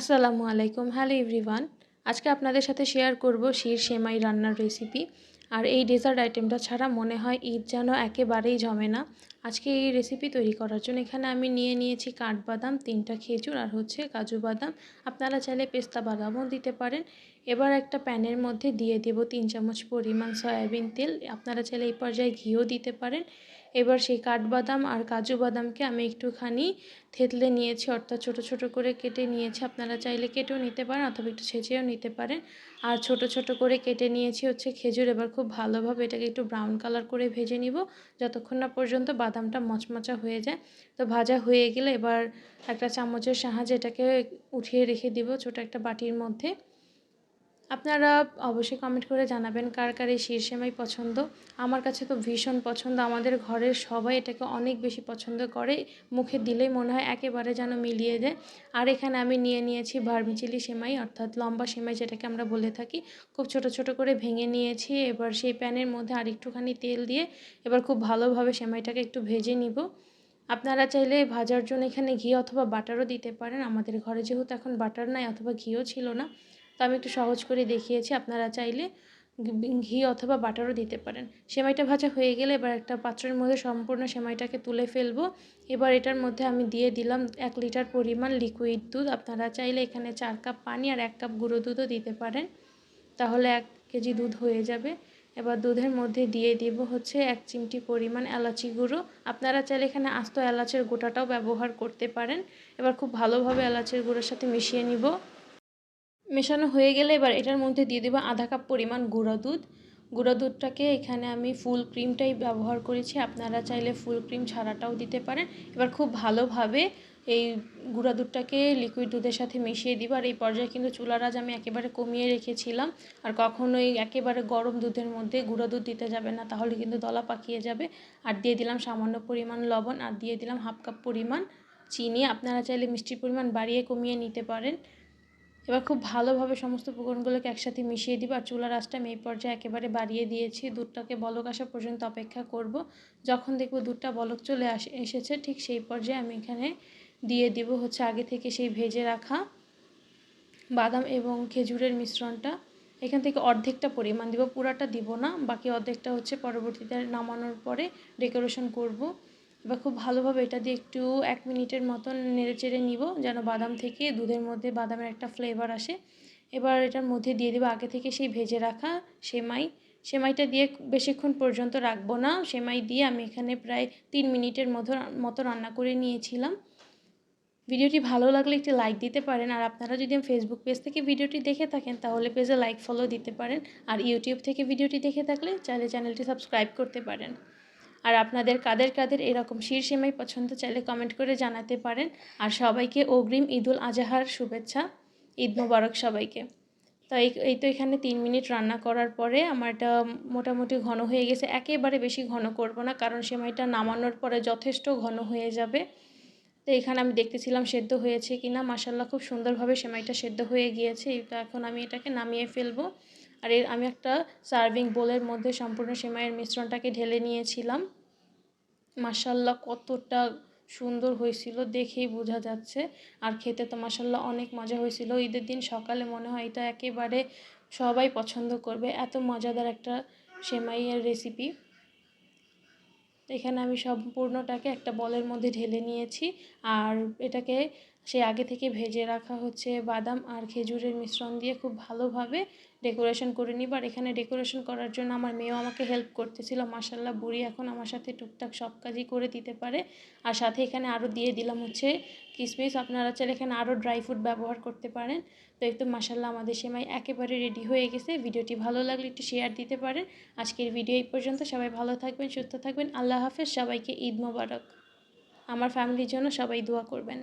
আসসালামু আলাইকুম। Hello everyone, আজকে আপনাদের সাথে শেয়ার করব শির সেমাই রান্নার রেসিপি আর এই ডেজার্ট আইটেমটা ছাড়া মনে হয় ঈদ যেন একেবারেই জমে না। আজকে এই রেসিপি তৈরি করার জন্য এখানে আমি নিয়ে নিয়েছি কাঠবাদাম, তিনটা খেজুর আর হচ্ছে কাজু বাদাম। আপনারা চাইলে পেস্তা বাদামও দিতে পারেন। এবার একটা প্যানের মধ্যে দিয়ে দেব তিন চামচ পরিমাণ সয়াবিন তেল। আপনারা চাইলে এই পর্যায়ে ঘিও দিতে পারেন। এবার সেই কাঠবাদাম আর কাজু বাদামকে আমি একটুখানি থেতলে নিয়েছি, অর্থাৎ ছোট ছোট করে কেটে নিয়েছি। আপনারা চাইলে কেটেও নিতে পারেন অথবা একটু ছেঁচেও নিতে পারেন। আর ছোট ছোট করে কেটে নিয়েছি হচ্ছে খেজুর। এবার খুব ভালোভাবে এটাকে একটু ব্রাউন কালার করে ভেজে নিব, যতক্ষণ না পর্যন্ত বাদামটা মচমচা হয়ে যায়। তো ভাজা হয়ে গেলে এবার একটা চামচের সাহায্যে এটাকে উঠিয়ে রেখে দিব ছোট একটা বাটির মধ্যে। আপনারা অবশ্যই কমেন্ট করে জানাবেন কার কার এই শীর্ষেমাই পছন্দ। আমার কাছে তো ভীষণ পছন্দ। আমাদের ঘরের সবাই এটাকে অনেক বেশি পছন্দ করে। মুখে দিলেই মনে হয় একেবারে যেন মিলিয়ে দেয়। আর এখানে আমি নিয়ে নিয়েছি ভার্মিচিলি সেমাই, অর্থাৎ লম্বা সেমাই যেটাকে আমরা বলে থাকি। খুব ছোট ছোট করে ভেঙে নিয়েছি। এবার সেই প্যানের মধ্যে আর একটুখানি তেল দিয়ে এবার খুব ভালোভাবে সেমাইটাকে একটু ভেজে নিব। আপনারা চাইলে ভাজার জন্য এখানে ঘি অথবা বাটারও দিতে পারেন। আমাদের ঘরে যেহেতু এখন বাটার নাই অথবা ঘিও ছিল না। তো আমি একটু সহজ করে দেখিয়েছি, আপনারা চাইলে ঘি অথবা বাটারও দিতে পারেন। সেমাইটা ভাজা হয়ে গেলে এবার একটা পাত্রের মধ্যে সম্পূর্ণ সেমাইটাকে তুলে ফেলব। এবার এটার মধ্যে আমি দিয়ে দিলাম এক লিটার পরিমাণ লিকুইড দুধ। আপনারা চাইলে এখানে চার কাপ পানি আর এক কাপ গুঁড়ো দুধও দিতে পারেন। তাহলে এক কেজি দুধ হয়ে যাবে। এবার দুধের মধ্যে দিয়ে দিব হচ্ছে এক চিমটি পরিমাণ এলাচি গুঁড়ো। আপনারা চাইলে এখানে আস্ত এলাচের গোটাটাও ব্যবহার করতে পারেন। এবার খুব ভালোভাবে এলাচের গুঁড়োর সাথে মিশিয়ে নিব। মেশানো হয়ে গেলে এবার এটার মধ্যে দিয়ে দেবো আধা কাপ পরিমাণ গুঁড়ো দুধ। গুঁড়ো দুধটাকে এখানে আমি ফুল ক্রিমটাই ব্যবহার করেছি। আপনারা চাইলে ফুল ক্রিম ছাড়াটাও দিতে পারেন। এবার খুব ভালোভাবে এই গুঁড়া দুধটাকে লিকুইড দুধের সাথে মিশিয়ে দিব। আর এই পর্যায়ে কিন্তু চুলার আজ আমি একেবারে কমিয়ে রেখেছিলাম। আর কখনোই একেবারে গরম দুধের মধ্যে গুঁড়ো দুধ দিতে যাবে না, তাহলে কিন্তু দলা পাকিয়ে যাবে। আর দিয়ে দিলাম সামান্য পরিমাণ লবণ। আর দিয়ে দিলাম হাফ কাপ পরিমাণ চিনি। আপনারা চাইলে মিষ্টির পরিমাণ বাড়িয়ে কমিয়ে নিতে পারেন। এবার খুব ভালোভাবে সমস্ত উপকরণগুলোকে একসাথে মিশিয়ে দিব আর চুলার আঁচটা আমি এই পর্যায়ে একেবারে বাড়িয়ে দিয়েছি। দুধটাকে বলক আসা পর্যন্ত অপেক্ষা করব। যখন দেখব দুধটা বলক চলে আসে, এসেছে, ঠিক সেই পর্যায়ে আমি এখানে দিয়ে দিব হচ্ছে আগে থেকে সেই ভেজে রাখা বাদাম এবং খেজুরের মিশ্রণটা। এখান থেকে অর্ধেকটা পরিমাণ দিব, পুরাটা দিব না, বাকি অর্ধেকটা হচ্ছে পরবর্তীতে নামানোর পরে ডেকোরেশন করব। এবার খুব ভালোভাবে এটা দিয়ে একটু এক মিনিটের মতন নেড়ে চেড়ে নিব, যেন বাদাম থেকে দুধের মধ্যে বাদামের একটা ফ্লেভার আসে। এবার এটার মধ্যে দিয়ে দেবো আগে থেকে সেই ভেজে রাখা সেমাই। সেমাইটা দিয়ে বেশিক্ষণ পর্যন্ত রাখব না। সেমাই দিয়ে আমি এখানে প্রায় তিন মিনিটের মতো মতো রান্না করে নিয়েছিলাম। ভিডিওটি ভালো লাগলে একটি লাইক দিতে পারেন। আর আপনারা যদি ফেসবুক পেজ থেকে ভিডিওটি দেখে থাকেন, তাহলে পেজে লাইক ফলো দিতে পারেন। আর ইউটিউব থেকে ভিডিওটি দেখে থাকলে চাইলে চ্যানেলটি সাবস্ক্রাইব করতে পারেন। আর আপনাদের কাদের কাদের এরকম শির সেমাই পছন্দ চাইলে কমেন্ট করে জানাতে পারেন। আর সবাইকে অগ্রিম ঈদুল আজহার শুভেচ্ছা, ঈদ মোবারক সবাইকে। তো এই তো এখানে তিন মিনিট রান্না করার পরে আমার এটা মোটামুটি ঘন হয়ে গেছে। একেবারে বেশি ঘন করব না, কারণ সেমাইটা নামানোর পরে যথেষ্ট ঘন হয়ে যাবে। তো এখানে আমি দেখতেছিলাম সেদ্ধ হয়েছে কি না মাসাল্লাহ খুব সুন্দরভাবে সেমাইটা সেদ্ধ হয়ে গিয়েছে। তো এখন আমি এটাকে নামিয়ে ফেলব। আর এর, আমি একটা সার্ভিং বোলের মধ্যে সম্পূর্ণ সেমাইয়ের মিশ্রণটাকে ঢেলে নিয়েছিলাম। মাসাল্লাহ কতটা সুন্দর হয়েছিল দেখেই বোঝা যাচ্ছে। আর খেতে তো মাসাল্লাহ অনেক মজা হয়েছিল। ঈদের দিন সকালে মনে হয় এটা একেবারে সবাই পছন্দ করবে। এত মজাদার একটা সেমাইয়ের রেসিপি। এখানে আমি সম্পূর্ণটাকে একটা বলের মধ্যে ঢেলে নিয়েছি। আর এটাকে সে আগে থেকে ভেজে রাখা হচ্ছে বাদাম আর খেজুরের মিশ্রণ দিয়ে খুব ভালোভাবে ডেকোরেশন করে নিব আর এখানে ডেকোরেশন করার জন্য আমার মেয়েও আমাকে হেল্প করতেছিল। মাসাল্লাহ বুড়ি এখন আমার সাথে টুকটাক সব কাজই করে দিতে পারে। আর সাথে এখানে আরও দিয়ে দিলাম হচ্ছে কিসমিস। আপনারা চাইলে এখানে আরও ড্রাই ফ্রুট ব্যবহার করতে পারেন। তো একটু মাসাল্লাহ আমাদের সেমাই একেবারে রেডি হয়ে গেছে। ভিডিওটি ভালো লাগলে একটু শেয়ার দিতে পারেন। আজকের ভিডিও এই পর্যন্ত। সবাই ভালো থাকবেন, সুস্থ থাকবেন। আল্লাহ হাফেজ। সবাইকে ঈদ মোবারক। আমার ফ্যামিলির জন্য সবাই দোয়া করবেন।